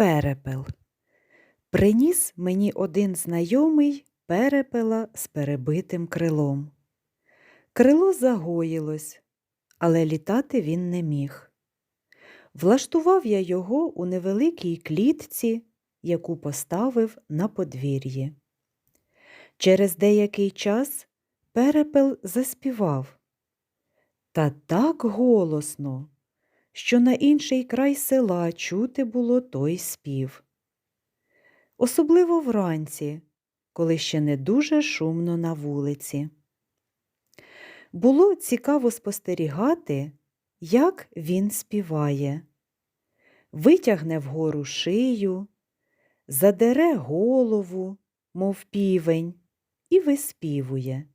Перепел. Приніс мені один знайомий перепела з перебитим крилом. Крило загоїлось, але літати він не міг. Влаштував я його у невеликій клітці, яку поставив на подвір'ї. Через деякий час перепел заспівав. Та так голосно, що на інший край села чути було той спів. Особливо вранці, коли ще не дуже шумно на вулиці. Було цікаво спостерігати, як він співає. Витягне вгору шию, задере голову, мов півень, і виспівує.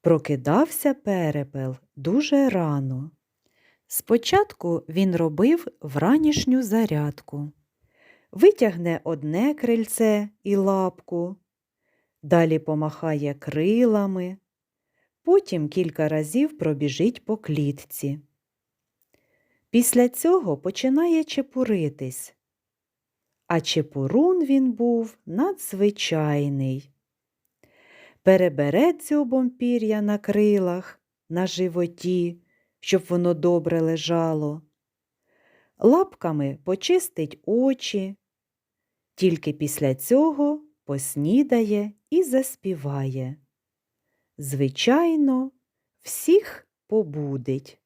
Прокидався перепел дуже рано. Спочатку він робив вранішню зарядку. Витягне одне крильце і лапку, далі помахає крилами, потім кілька разів пробіжить по клітці. Після цього починає чепуритись. А чепурун він був надзвичайний. Перебере дзьобом пір'я на крилах, на животі, щоб воно добре лежало. Лапками почистить очі, тільки після цього поснідає і заспіває. Звичайно, всіх побудить.